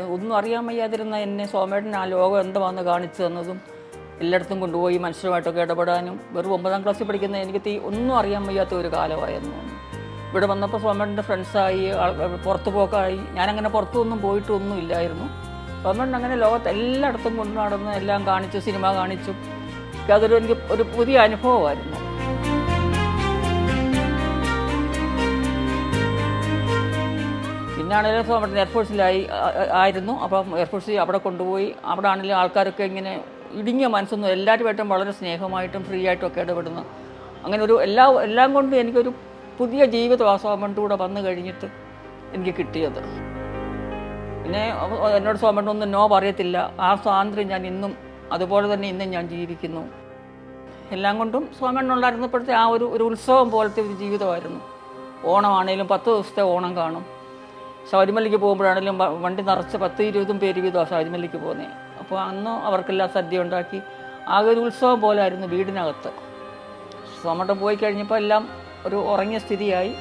ഒന്നും അറിയാൻ വയ്യാതിരുന്ന എന്നെ സോമേട്ടൻ ആ ലോകം എന്താണെന്ന് കാണിച്ചു തന്നതും എല്ലായിടത്തും കൊണ്ടുപോയി മനുഷ്യരുമായിട്ടൊക്കെ ഇടപെടാനും വെറും ഒമ്പതാം ക്ലാസ്സിൽ പഠിക്കുന്ന എനിക്ക് തീ ഒന്നും അറിയാൻ വയ്യാത്ത ഒരു കാലമായിരുന്നു. ഇവിടെ വന്നപ്പോൾ സോമേട്ടന്റെ ഫ്രണ്ട്സായി പുറത്ത് പോക്കായി ഞാനങ്ങനെ പുറത്തൊന്നും പോയിട്ടൊന്നും ഇല്ലായിരുന്നു. സോമേട്ടൻ അങ്ങനെ ലോകത്ത് എല്ലായിടത്തും കൊണ്ടു നടന്ന് എല്ലാം കാണിച്ചു സിനിമ കാണിച്ചു. അതൊരു എനിക്ക് ഒരു പുതിയ അനുഭവമായിരുന്നു. പിന്നാണെങ്കിലും സോമേട്ടൻ എയർഫോഴ്സിലായി ആയിരുന്നു. അപ്പം എയർഫോഴ്സിൽ അവിടെ കൊണ്ടുപോയി. അവിടെ ആണെങ്കിലും ആൾക്കാരൊക്കെ ഇങ്ങനെ ഇടുങ്ങിയ മനസ്സൊന്നും എല്ലാവരുമായിട്ടും വളരെ സ്നേഹമായിട്ടും ഫ്രീ ആയിട്ടും ഒക്കെ ഇടപെടുന്നു. അങ്ങനെ ഒരു എല്ലാ എല്ലാം കൊണ്ടും എനിക്കൊരു പുതിയ ജീവിത ആ കൂടെ വന്നു കഴിഞ്ഞിട്ട് എനിക്ക് കിട്ടിയത്. പിന്നെ എന്നോട് സോമൻ ഒന്നും നോ പറയത്തില്ല. ആ സ്വാതന്ത്ര്യം ഞാൻ ഇന്നും അതുപോലെ തന്നെ ഇന്നും ഞാൻ ജീവിക്കുന്നു. എല്ലാം കൊണ്ടും സോമണ്ണുണ്ടായിരുന്നപ്പോഴത്തെ ആ ഒരു ഒരു ഉത്സവം പോലത്തെ ഒരു ജീവിതമായിരുന്നു. ഓണമാണേലും പത്ത് ദിവസത്തെ ഓണം കാണും. ശബരിമലയ്ക്ക് പോകുമ്പോഴാണെങ്കിലും വണ്ടി നിറച്ച് പത്ത് ഇരുപതും പേര് വീതമാണ് ശബരിമലയ്ക്ക് പോകുന്നത് അപ്പോൾ അന്ന് അവർക്കെല്ലാം സദ്യ ഉണ്ടാക്കി. ആകെ ഒരു ഉത്സവം പോലെ ആയിരുന്നു വീടിനകത്ത്. സോമട്ടം പോയി കഴിഞ്ഞപ്പോൾ എല്ലാം ഒരു ഉറങ്ങിയ സ്ഥിതിയായി.